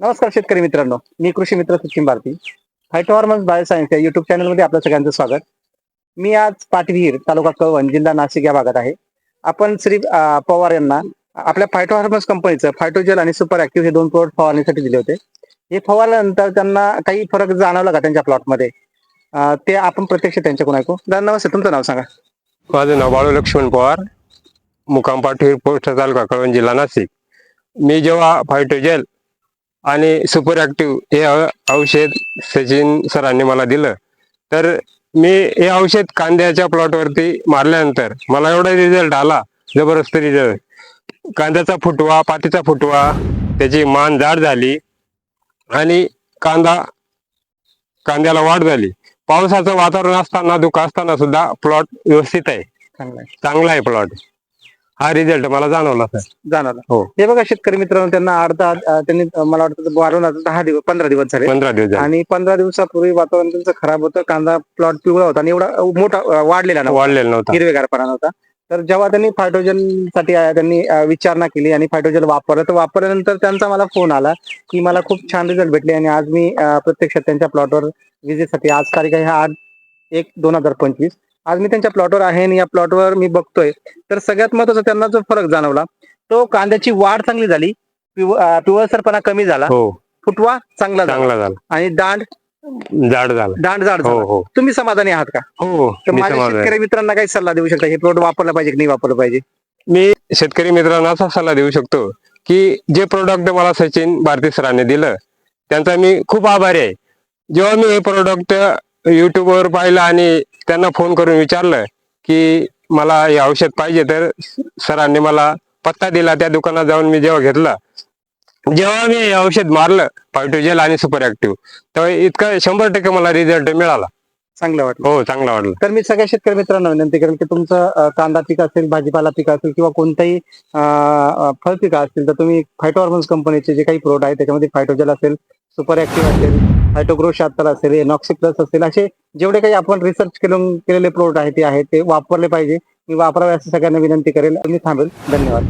नमस्कार शेतकरी मित्रांनो. मी कृषी मित्र सचिन भारती. हायटॉर्मन्स बायोसायन्स या युट्यूब चॅनलमध्ये आपलं सगळ्यांचं स्वागत. मी आज पाटविहीर तालुका कळवण जिल्हा नाशिक या भागात आहे. आपण श्री पवार यांना आपल्या फायटोहार्मन्स कंपनीचं फायटोजेल आणि सुपर ऍक्टिव्ह हे दोन प्लॉट फवारणीसाठी दिले होते. हे फवारल्यानंतर त्यांना काही फरक जाणवला का त्यांच्या प्लॉटमध्ये ते आपण प्रत्यक्ष त्यांच्याकडून ऐकू दादा नमस्ते. तुमचं नाव सांगा. माझं नाव बाळू लक्ष्मण पवार. मुकाम पाटवीर पोस्ट तालुका कळवण जिल्हा नाशिक. मी जेव्हा फायटोजेल आणि सुपर ऍक्टिव्ह हे औषध सचिन सरांनी मला दिलं. तर मी हे औषध कांद्याच्या प्लॉटवरती मारल्यानंतर मला एवढा रिझल्ट आला जबरदस्त रिझल्ट कांद्याचा फुटवा पातीचा फुटवा त्याची मान जाड झाली आणि कांदा कांद्याला वाढ झाली. पावसाचं वातावरण असताना धुकं असताना सुद्धा प्लॉट व्यवस्थित आहे. चांगला आहे. प्लॉट हा रिझल्ट मला जाणवला सर जाणवलं. हो. हे बघा शेतकरी मित्रांनो त्यांना अर्धा अं, त्यांनी अं, मला वाटतं वाढून आता दहा दिवस पंधरा दिवस झाले. पंधरा दिवस झाले. आणि पंधरा दिवसापूर्वी वातावरण त्यांचं खराब होतं कांदा प्लॉट पिवळा होता आणि एवढा मोठा अं, वाढलेला नव्हता. वाढलेला नव्हता. हिरवेगारपणा नव्हता. तर जेव्हा त्यांनी फायटोजनसाठी अं, त्यांनी अं, विचारणा केली आणि फायटोजन वापरलं तर वापरल्यानंतर त्यांचा मला फोन आला की मला खूप छान रिझल्ट भेटले आणि आज मी अं, प्रत्यक्षात त्यांच्या प्लॉटवर विजेसाठी आज तारीख आहे आठ एक दोन हजार पंचवीस. आज मी त्यांच्या प्लॉटवर आहे आणि या प्लॉटवर मी बघतोय. तर सगळ्यात महत्त्वाचा त्यांना जो फरक जाणवला तो कांद्याची वाढ चांगली झाली पिव- पिवळसरपणा कमी झाला हो. फुटवा चांगला झाला चांगला झाला. आणि दांड जाड झाला. दांड जाड हो झाला. हो. तुम्ही समाधानी आहात का? हो तर मी माझ्या समाधानी. शेतकरी मित्रांना काही सल्ला देऊ शकता? हे प्लॉट वापरलं पाहिजे की नाही वापरलं पाहिजे? मी शेतकरी मित्रांना असा सल्ला देऊ शकतो की जे प्रोडक्ट मला सचिन भारती सरांनी दिलं त्यांचा मी खूप आभारी आहे. जेव्हा मी हे प्रोडक्ट युट्यूबवर पाहिलं आणि त्यांना फोन करून विचारलं की मला हे औषध पाहिजे तर सरांनी मला पत्ता दिला. त्या दुकानात जाऊन मी जेव्हा घेतलं जेव्हा मी हे औषध मारलं पायटोजेल आणि सुपर ऍक्टिव्ह तेव्हा इतका शंभर टक्के मला रिझल्ट मिळाला. चांगलं वाटलं. हो चांगला वाटलं. तर मी सगळ्या शेतकरी मित्रांना विनंती करेन की तुमचं अं, कांदा पीक असेल भाजीपाला पीक असेल किंवा कोणताही अं, फळ पिकं असतील तर तुम्ही फायटो हॉर्मोन्स कंपनीचे जे काही प्रोडक्ट आहे त्याच्यामध्ये फायटोजेल असेल सुपर ऍक्टिव्ह असेल फायटोग्रो शहात्तर असेल एनॉक्सी प्लस असेल असे जेवढे काही आपण रिसर्च केलेले प्रोडक्ट आहेत ते आहेत ते वापरले पाहिजे. मी वापरावे असं सगळ्यांना विनंती करेल. मी थांबेल. धन्यवाद.